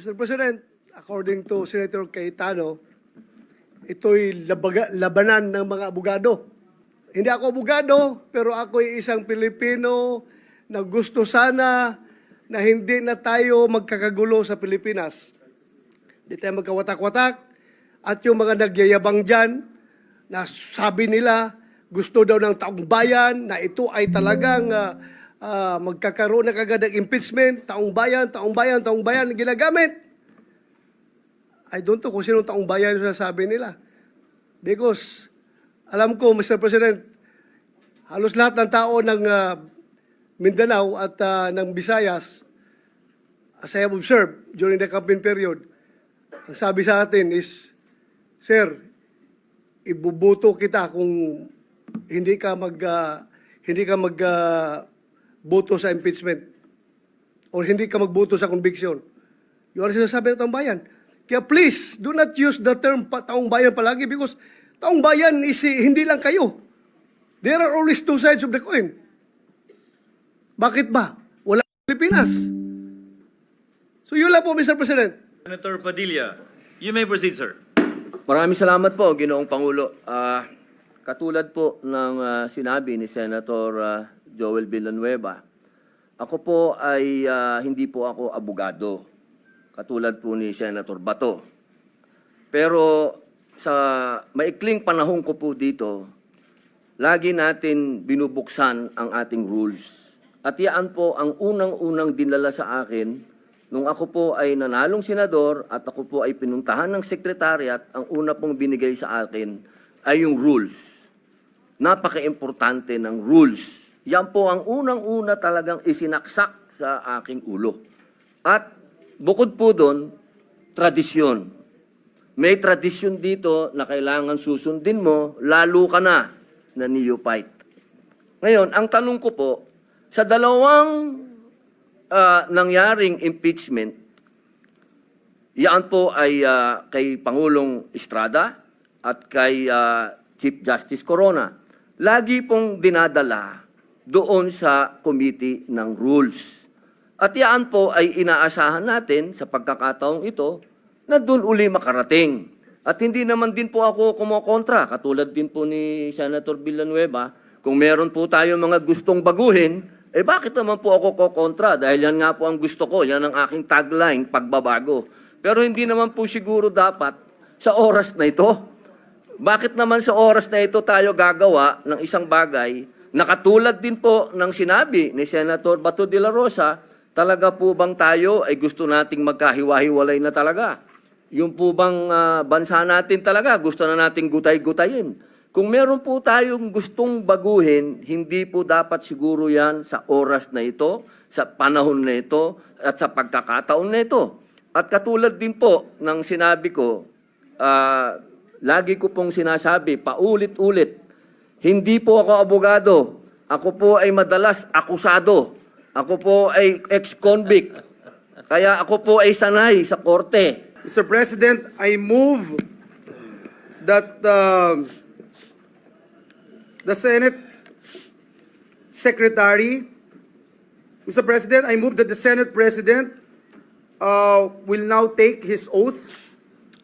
Mr. President, according to Senator Cayetano, ito'y labanan ng mga abogado. Hindi ako abogado, pero ako'y isang Pilipino na gusto sana na hindi na tayo magkakagulo sa Pilipinas. Hindi tayo magkawatak-watak. At yung mga nagyayabang dyan, na sabi nila, gusto daw ng taong bayan na ito ay talagang ah, ah, magkakaroon na kagad ng impeachment, taong bayan, taong bayan, taong bayan, ginagamit. I don't know kung sino taong bayan yung sinasabi nila. Because, alam ko, Mr. President, halos lahat ng tao ng ah, Mindanao at ah, ng Visayas, as I have observed during the campaign period, ang sabi sa atin is, Sir, ibubuto kita kung hindi ka mag ah, hindi ka mag ah, boto sa impeachment or hindi ka magboto sa conviction. Yun ang sinasabi ng taong bayan. Kaya please, do not use the term pa, taong bayan palagi because taong bayan is eh, hindi lang kayo. There are always two sides of the coin. Bakit ba? Wala sa Pilipinas. So yun lang po, Mr. President. Senator Padilla, you may proceed, sir. Maraming salamat po, Ginoong Pangulo. Ah, katulad po ng ah, sinabi ni Senator ah, Joel Villanueva, ako po ay ah, hindi po ako abogado, katulad po ni Senator Bato. Pero sa maikling panahon ko po dito, lagi natin binubuksan ang ating rules. At yan po ang unang-unang dinala sa akin nung ako po ay nanalong senador at ako po ay pinuntahan ng sekretariat, ang una pong binigay sa akin ay yung rules. Napaka-importante ng rules. Yan po ang unang-una talagang isinaksak sa aking ulo. At bukod po doon, tradisyon. May tradisyon dito na kailangan susundin mo, lalo ka na na neophyte. Ngayon, ang tanong ko po, sa dalawang ah, nangyaring impeachment, yan po ay ah, kay Pangulong Estrada at kay ah, Chief Justice Corona. Lagi pong dinadala doon sa Committee ng Rules. At yan po ay inaasahan natin sa pagkakataong ito na doon uli makarating. At hindi naman din po ako kumokontra, katulad din po ni Senator Villanueva, kung meron po tayo mga gustong baguhin, eh bakit naman po ako kokontra? Dahil yan nga po ang gusto ko, yan ang aking tagline, pagbabago. Pero hindi naman po siguro dapat sa oras na ito. Bakit naman sa oras na ito tayo gagawa ng isang bagay na katulad din po ng sinabi ni Senator Bato de la Rosa, talaga po bang tayo ay gusto nating magkahiwa-hiwalay na talaga? Yung po bang ah, bansa natin talaga gusto na nating gutay-gutayin? Kung meron po tayong gustong baguhin, hindi po dapat siguro yan sa oras na ito, sa panahon na ito, at sa pagkakataon na ito. At katulad din po ng sinabi ko, ah, lagi ko pong sinasabi, paulit-ulit, hindi po ako abogado. Ako po ay madalas akusado. Ako po ay ex-convict. Kaya ako po ay sanay sa korte. Mr. President, I move that uh, the Senate Secretary, Mr. President, I move that the Senate President uh, will now take his oath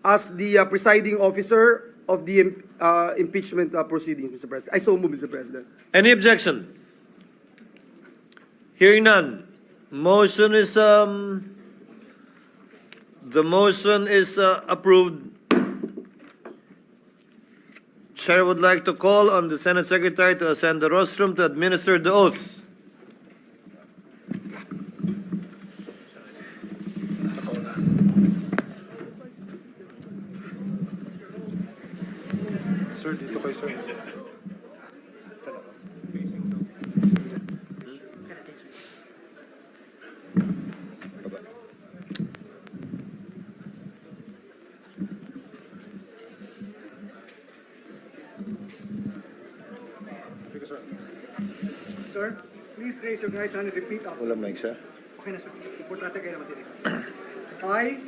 as the uh, presiding officer of the uh, impeachment uh, proceedings, Mr. President. I so move, Mr. President. Any objection? Hearing none. Motion is, um, the motion is uh, approved. Chair would like to call on the Senate Secretary to ascend the rostrum to administer the oath. Sir, dito kayo, sir. Sir. Sir, please raise your right hand and repeat after. Walang mic, sir. Okay na, sir. Importante kayo na matinig. I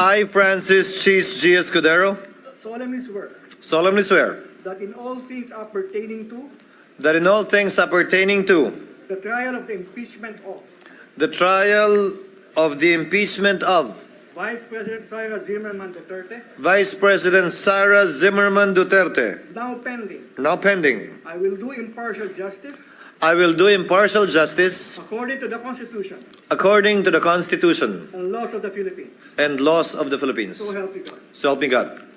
I, Francis Cheese G. Escudero, solemnly swear solemnly swear that in all things appertaining to that in all things appertaining to the trial of the impeachment of the trial of the impeachment of Vice President Sara Zimmerman Duterte, Vice President Sara Zimmerman Duterte, now pending. now pending. I will do impartial justice I will do impartial justice according to the Constitution according to the Constitution and laws of the Philippines. and laws of the Philippines. So help me God. So help me God.